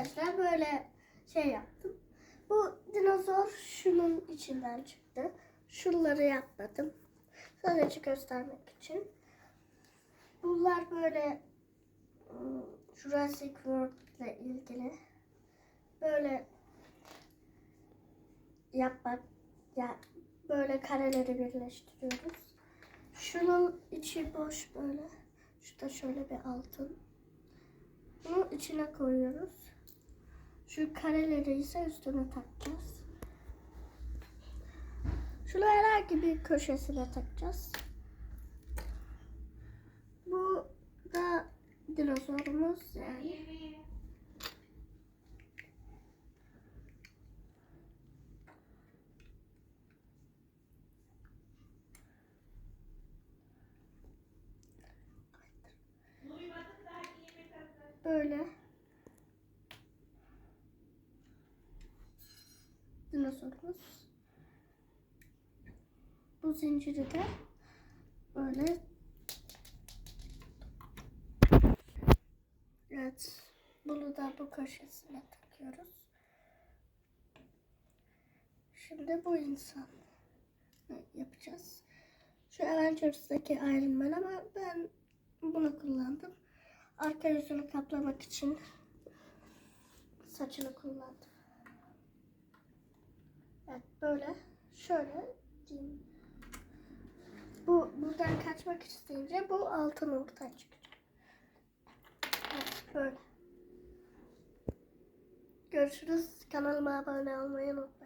arkadaşlar böyle şey yaptım. Bu dinozor şunun içinden çıktı. Şunları yapmadım. Sadece göstermek için. Bunlar böyle ıı, Jurassic World ile ilgili böyle yapmak ya böyle kareleri birleştiriyoruz. Şunun içi boş böyle. Şurada şöyle bir altın. Bunu içine koyuyoruz. Şu kareleri ise üstüne takacağız. Şunu herhangi bir köşesine takacağız. Bu da dinozorumuz yani. Böyle. Dinozorumuz. Bu zinciri de böyle. Evet. Bunu da bu köşesine takıyoruz. Şimdi bu insan yapacağız. Şu Avengers'daki Iron Man ama ben bunu kullandım. Arka yüzünü kaplamak için saçını kullandım. Evet böyle şöyle diyeyim. Bu buradan kaçmak isteyince bu altın ortaya çıkacak. Evet böyle. Görüşürüz. Kanalıma abone olmayı unutmayın.